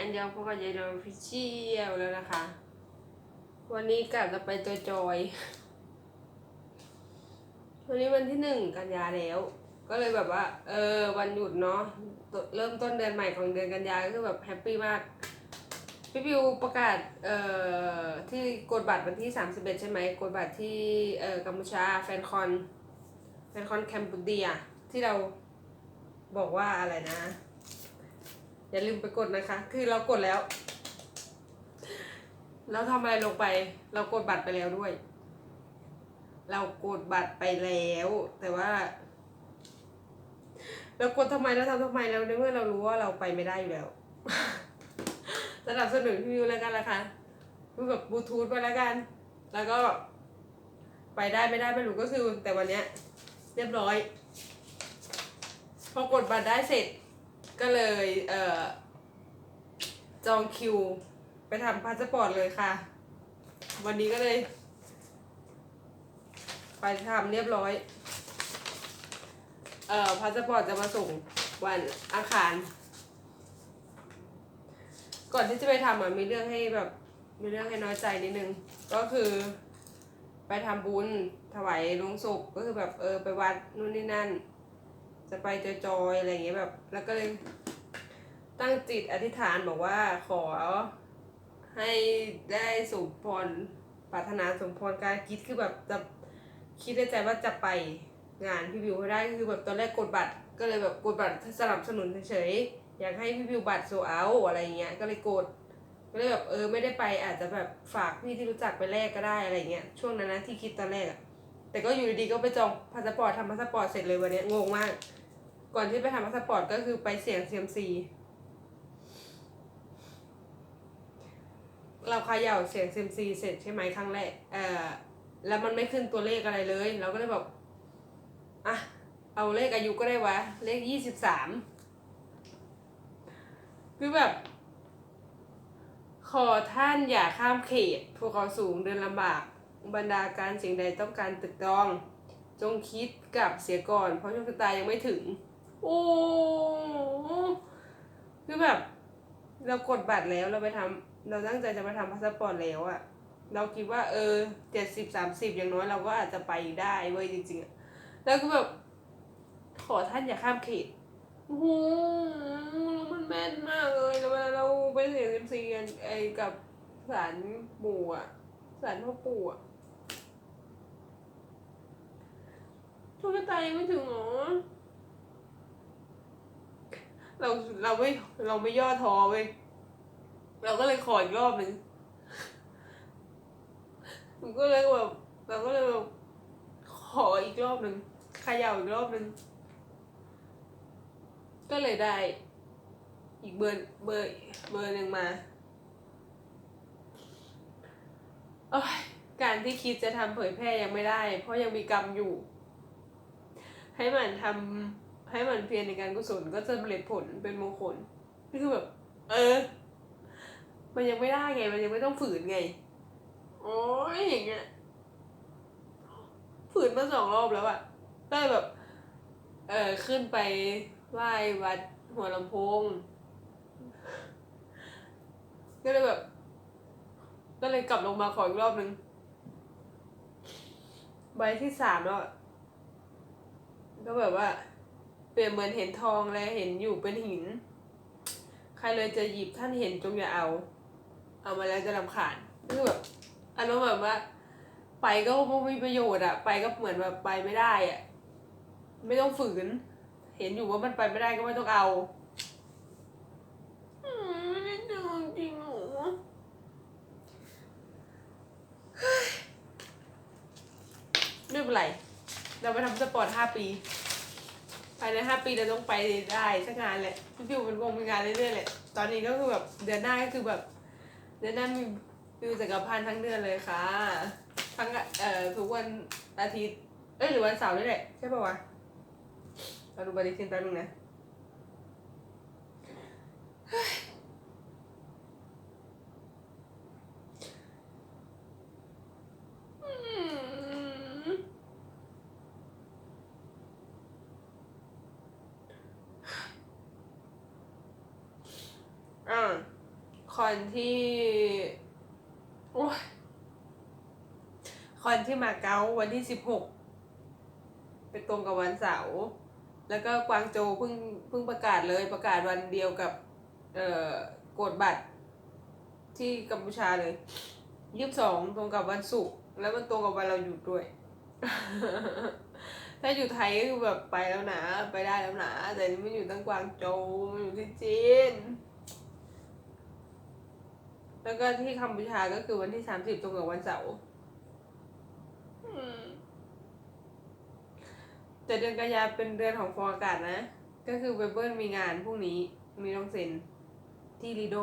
อันยองพวกกับยายดองฟิเชียลแล้วนะคะ วันนี้กลับจะไปจอย วันนี้วันที่หนึ่งกันยาแล้ว ก็เลยแบบว่า เออ วันหยุดเนาะเริ่มต้นเดือนใหม่ของเดือนกันยาก็คือแบบแฮปปี้มากพี่พิวประกาศเอ่อที่กดบัตรวันที่ 31 ใช่ไหมกดบัตรที่เอ่อกัมพูชาแฟนคอนแฟนคอนแคมปูเดียที่เราบอกว่าอะไรนะ อย่าลืมไปกดนะคะ คือเรากดแล้ว เราทำอะไรลงไป เรากดบัตรไปแล้วด้วย เรากดบัตรไปแล้ว แต่ว่า เรากดทำไมเราทำทำไมแล้วในเมื่อเรารู้ว่าเราไปไม่ได้อยู่แล้วสนับสนุนพี่วิวแล้วกันละคะพูดแบบบลูทูธไปแล้วกัน แล้วก็ไปได้ไม่ได้ไม่รู้ก็คือ แต่วันเนี้ยเรียบร้อย พอกดบัตรได้เสร็จ ก็เลยเอ่อจองคิว ไปทำพาสปอร์ตเลยค่ะ วันนี้ก็เลย ไปทำเรียบร้อย เอ่อพาสปอร์ตจะมาส่งวันอังคาร ก่อนที่จะไปทำอะมีเรื่องให้แบบมีเรื่องให้น้อยใจนิดนึง ก็คือไปทำบุญถวายลงศพก็คือแบบเออไปวัดนู่นนี่นั่น จะไปจอยๆอะไรอย่างเงี้ยแบบ แล้วก็เลยตั้งจิตอธิษฐานบอกว่าขอให้ได้สมพรปรารถนาสมพรการคิดคือแบบจะคิดในใจว่าจะไปงานพี่วิวให้ได้คือแบบตอนแรกกดบัตร ก็เลยแบบกดบัตรสนับสนุนเฉยๆอยากให้พี่วิวบัตรโซเอาอะไรเงี้ยก็เลยกดก็เลยแบบเออไม่ได้ไปอาจจะแบบฝากพี่ที่รู้จักไปแลกก็ได้อะไรเงี้ยช่วงนั้นนะที่คิดตอนแรกอะแต่ก็อยู่ดีๆก็ไปจองพาสปอร์ตทำพาสปอร์ตเสร็จเลยวันนี้งงมาก ก่อนที่ไปทำพาสปอร์ตก็คือไปเสี่ยงเซียมซีเราเขย่าเสียงเซียมซีเสร็จใช่ไหมครั้งแรก เออแล้วมันไม่ขึ้นตัวเลขอะไรเลย เราก็เลยแบบอะ เอาเลขอายุก็ได้วะ เลขยี่สิบสาม คือแบบ ขอท่านอย่าข้ามเขตภูเขาสูงเดินลำบาก บรรดาการสิ่งใดต้องการตึกตรอง จงคิดกับเสียก่อน เพราะโชคชะตายังไม่ถึง โอ้คือแบบ เรากดบัตรแล้วเราไปทำเราตั้งใจจะไปทำพาสปอร์ตแล้วอะเราคิดว่า เออเจ็ดสิบสามสิบอย่างน้อยเราก็อาจจะไปได้เว้ยจริงๆอะแล้วก็แบบ ขอท่านอย่าข้ามเขตโอ้โหมันแม่นมากเลยแล้วเวลาเราไปเสียงเอ็มซีกันไอ้กับสารปู่อะสารพ่อปู่อะโชคชะตายังไม่ถึงหรอ เราเราไม่เราไม่ย่อท้อเว้ยเราก็เลยขออีกรอบหนึ่งมันก็เลยแบบเราก็เลยแบบขออีกรอบหนึ่งขย่าอีกรอบหนึ่งก็เลยได้ อีกเบอร์เบอร์เบอร์หนึ่งมาโอ้ยการที่คิดจะทำเผยแพร่ยังไม่ได้ เพราะยังมีกรรมอยู่ ให้มันทำ ให้มันเพียรในการกุศลก็จะสำเร็จผลเป็นมงคลนี่คือแบบ เออ มันยังไม่ได้ไง มันยังไม่ต้องฝืนไง โอ้ยอย่างเงี้ย ฝืนมาสองรอบแล้วอะก็เลยแบบ เออขึ้นไปไหว้วัดหัวลำโพง ก็เลยแบบ ก็เลยกลับลงมาขออีกรอบนึง ใบที่สามแล้วก็แบบว่า เปรียบเหมือนเห็นทองและเห็นอยู่เป็นหิน ใครเลยจะหยิบท่านเห็นจงอย่าเอา เอามาแล้วจะรำคาญคือแบบอารมณ์แบบว่า ไปก็ไม่มีประโยชน์อะไปก็เหมือนแบบไปไม่ได้อะไม่ต้องฝืน เห็นอยู่ว่ามันไปไม่ได้ก็ไม่ต้องเอาไม่ได้จริงเหรอเฮ้ยไม่เป็นไร เราไปทำสปอร์ตห้าปี ภายในห้าปีเราต้องไปได้สักงานแหละพี่ฟิวเป็นวงเป็นงานเรื่อยๆแหละตอนนี้ก็คือแบบเดือนหน้าก็คือแบบเดือนหน้ามีฟิวจักรพันธ์ทั้งเดือนเลยค่ะ ทั้งเอ่อทุกวันอาทิตย์เอ้ยหรือวันเสาร์นี่แหละใช่ป่าวะเราดูปฏิทินแป๊บนึงนะ อืม อ่าอนที่โอ้ยคนที่มาเก๊าวันที่สิบหกไปตรงกับวันเสาร์แล้วก็กวางโจวเพิ่งเพิ่งประกาศเลยประกาศวันเดียวกับเอ่อกดบัตรที่กัมพูชาเลยยี่สิบสองตรงกับวันศุกร์แล้วมันตรงกับวันเราหยุดด้วย ถ้าอยู่ไทยก็คือแบบไปแล้วนะ ไปได้แล้วนะ แต่นี่มันอยู่ตั้งกวางโจวมันอยู่ที่จีน แล้วก็ที่กัมพูชาก็คือวันที่สามสิบตรงกับวันเสาร์อืมแต่เดือนกันยาเป็นเดือนของฟองอากาศนะ ก็คือเบเบิลมีงานพรุ่งนี้มีน้องเซนที่ลีโด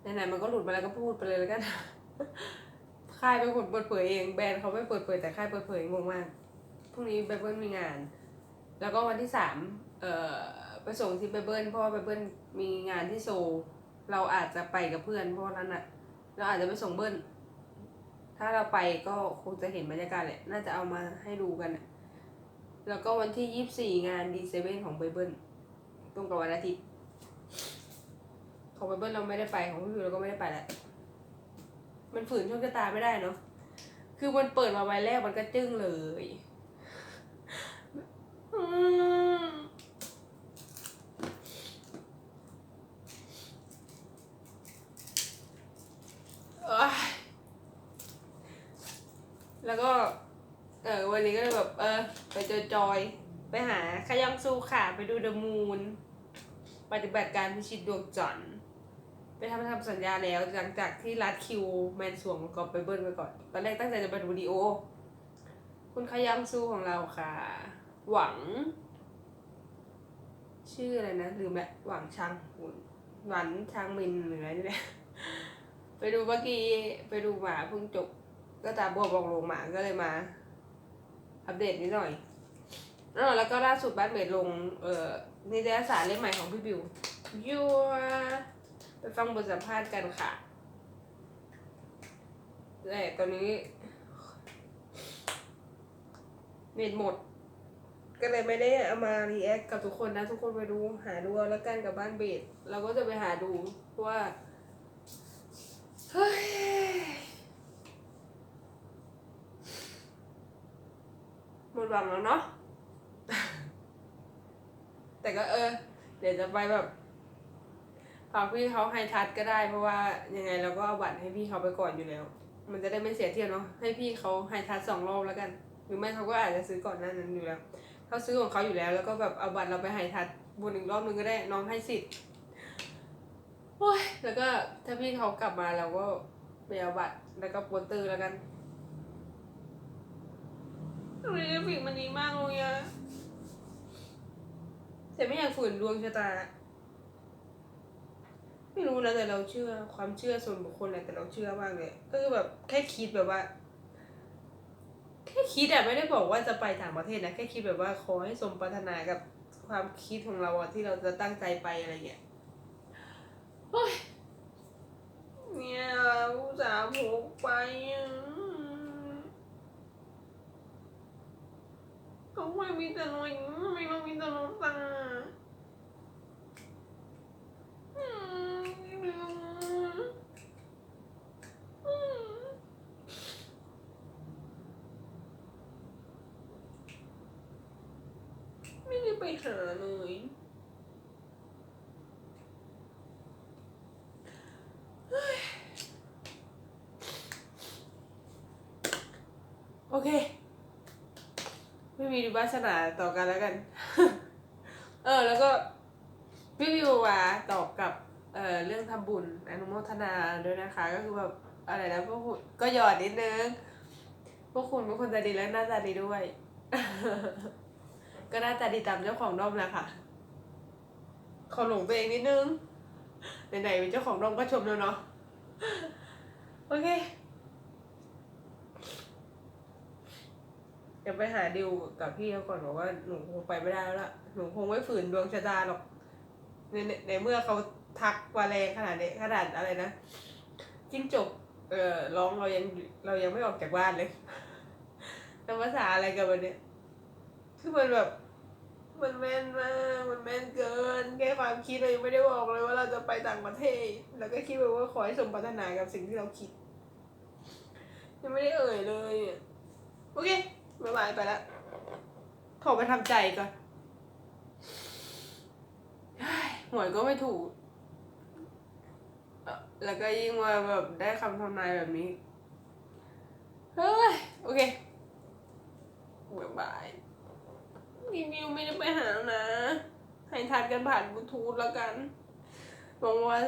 ไหนๆมันก็หลุดมาแล้วก็พูดไปเลยแล้วกัน ค่ายเป็นคนเปิดเผยเอง แบรนด์เขาไม่เปิดเผยแต่ค่ายเปิดเผยงงมาก พรุ่งนี้เบเบิลมีงาน แล้วก็วันที่สามเอ่อ ไปส่งที่เบเบิลเพราะว่าเบเบิลมีงานที่โซลเราอาจจะไปกับเพื่อนเพราะนั้นอะเราอาจจะไปส่งเบิ้ลถ้าเราไปก็คงจะเห็นบรรยากาศแหละ น่าจะเอามาให้ดูกันอะแล้วก็วันที่ยี่สิบสี่งานดีเซเว่นของเบเบิลตรงกับวันอาทิตย์ของเบเบิลเราไม่ได้ไปของพี่วิวเราก็ไม่ได้ไปแหละ มันฝืนโชคชะตาไม่ได้เนาะคือมันเปิดมาวันแรกมันก็จึ้งเลยอืมเอ้ย แล้วก็ เออวันนี้ก็เลยแบบ เออ ไปเจอจอยไปหาขยองซูค่ะ ไปดูเดอะมูนปฏิบัติการพิชิตดวงจันทร์ไปทำทำสัญญาแล้วหลังจากที่รัดคิวแมนสวงก่อนไปเบิ้ลไปก่อน ตอนแรกตั้งใจจะไปดูวิดีโอ คุณขยังซูของเราค่ะ หวัง ชื่ออะไรนะลืมละหวังชังหุนหวันชางมินหรืออะไรนี่แหละไปดูเมื่อกี้ไปดูหมาเพิ่งจบ ก็ตาบวมบองลงหมาก็เลยมา อัปเดตนิดหน่อย แล้วก็ล่าสุดบ้านเมดลง เอ่อนิตยสารเล่มใหม่ของพี่บิวยัวไปฟังบทสัมภาษณ์กันค่ะแต่ตอนนี้เน็ตหมด ก็เลยไม่ได้เอามารีแอคกับทุกคนนะ ทุกคนไปดูหาดูแล้วกันกับบ้านเบสเราก็จะไปหาดูว่า เฮ้ย หมดหวังแล้วเนาะ แต่ก็เออ เดี๋ยวจะไปแบบฝากพี่เขาให้ทัดก็ได้ เพราะว่ายังไงเราก็เอาบัตรให้พี่เขาไปก่อนอยู่แล้ว มันจะได้ไม่เสียเที่ยวเนาะ ให้พี่เขาให้ทัดสองรอบแล้วกัน หรือไม่เขาก็อาจจะซื้อก่อนหน้านั้นอยู่แล้วเขาซื้อของเขาอยู่แล้ว แล้วก็แบบเอาบัตรเราไปให้ทัดบนอีกรอบนึงก็ได้น้องให้สิทธิ์โอ้ยแล้วก็ถ้าพี่เขากลับมาเราก็ไปเอาบัตรแล้วก็โปสเตอร์แล้วกัน ทำไมกราฟิกมันดีมากเลยอะแต่ไม่อยากฝืนดวงชะตา ไม่รู้นะแต่เราเชื่อความเชื่อส่วนบุคคลแหละแต่เราเชื่อมากเลยก็คือแบบแค่คิดแบบว่า แค่คิดอะไม่ได้บอกว่าจะไปต่างประเทศนะแค่คิดแบบว่าขอให้สมปรารถนากับความคิดของเราอะที่เราจะตั้งใจไปอะไรเงี้ยโอ้ยเนี่ยอุตส่าห์พกไปอะ ทำไมมีแต่น้อยทำไมเรามีแต่น้องตาอืมอืมไม่ได้ไปหาเลย โอเค ไม่มีวาสนาต่อกันแล้วกัน เออ แล้วก็พี่วิวว่าตอบกับเอ่อเรื่องทำบุญอนุโมทนาด้วยนะคะ ก็คือแบบอะไรนะพวกคุณก็หยอดนิดนึง พวกคุณเป็นคนใจดีและหน้าตาดีด้วย ก็หน้าตาดีตามเจ้าของด้อมแหละค่ะ ขอหลงตัวเองนิดนึง ไหนๆเป็นเจ้าของด้อมก็ชมแล้วเนาะ โอเค เดี๋ยวไปหาดิวกับพี่เขาก่อนบอกว่าหนูคงไปไม่ได้แล้วล่ะหนูคงไม่ฝืนดวงชะตาหรอกในในในเมื่อเขาทักว่าแรงขนาดนี้ขนาดอะไรนะจิ้งจกเอ่อร้องเรายังเรายังไม่ออกจากบ้านเลยแล้วภาษาอะไรกันวันเนี้ยคือมันแบบ มันแม่นมาก มันแม่นเกิน แค่ความคิดเรายังไม่ได้บอกเลยว่าเราจะไปต่างประเทศ แล้วก็คิดไปว่าขอให้สมปรารถนากับสิ่งที่เราคิด ยังไม่ได้เอ่ยเลย โอเค บ๊ายบายไปและขอไปทำใจก่อนหวยก็ไม่ถูกเอ่อแล้วก็ยิ่งมาแบบได้คำทำนายแบบนี้ เฮ้ย โอเคบ๊ายบายรีวิวไม่ได้ไปหาแล้วนะ ให้ทัดกันผ่านบลูทูธแล้วกันหวังว่า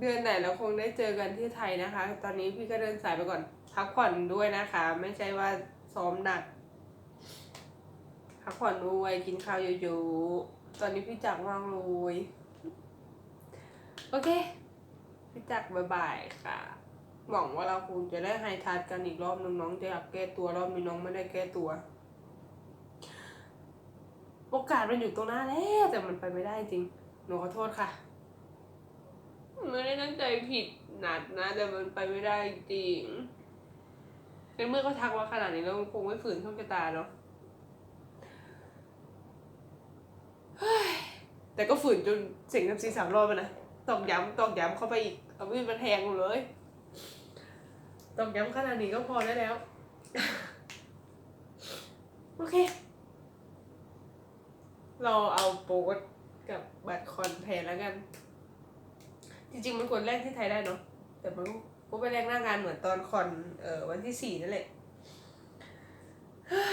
เดือนไหนเราคงได้เจอกันที่ไทยนะคะ ตอนนี้พี่ก็เดินสายไปก่อนพักผ่อนด้วยนะคะ ไม่ใช่ว่า ซ้อมหนักพักผ่อนด้วยกินข้าวเยอะๆตอนนี้พี่จักรว่างเลยโอเค พี่จักรบายบายค่ะ หวังว่าเราคงจะได้ไฮทัชกันอีกรอบนึงน้องจะอยากแก้ตัวรอบนี้น้องไม่ได้แก้ตัว โอกาสมันอยู่ตรงหน้าแล้วแต่มันไปไม่ได้จริง หนูขอโทษค่ะ ไม่ได้ตั้งใจผิดหนัดนะ แต่มันไปไม่ได้จริง ในเมื่อเขาทักว่าขนาดนี้แล้วคงไม่ฝืนโชคชะตาเนาะแต่ก็ฝืนจนเสียงกันสีสามรอบไปนะตอกย้ำตอกย้ำเข้าไปอีกเอามีดมาแทงเลยตอกย้ำขนาดนี้ก็พอได้แล้ว โอเค เราเอาโป๊ตกับบัตรคอนแทนแล้วกัน จริงๆมันควรแลกที่ไทยได้เนาะแต่มันก็ ไปแลกหน้างานเหมือนตอนคอนเออวันที่สี่นั่นแหละเฮ้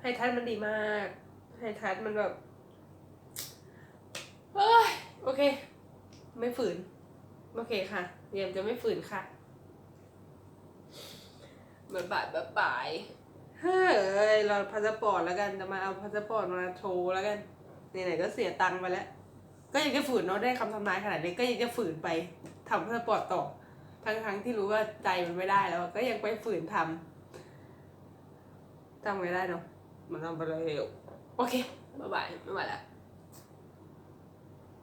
ไฮทัชมันดีมากไฮทัชมันแบบเฮ้ยโอเค ไม่ฝืน โอเคค่ะเรียมจะไม่ฝืนค่ะบายบายบายบายเฮ้ยราพาสปอร์ตแล้วกันจะมาเอาพาสปอร์ตมาโชว์แล้วกันไหนๆก็เสียตังค์ไปแล้ว ก็ยังจะฝืนเนาะได้คำทำนายขนาดนี้ก็ยังจะฝืนไปทำพาสปอร์ตต่อ ทั้งทั้งๆที่รู้ว่าใจมันไม่ได้แล้วก็ยังไปฝืนทำจำไม่ได้เนาะมันทำไปเลยโอเคบ๊ายบายไม่ไหวแล้ว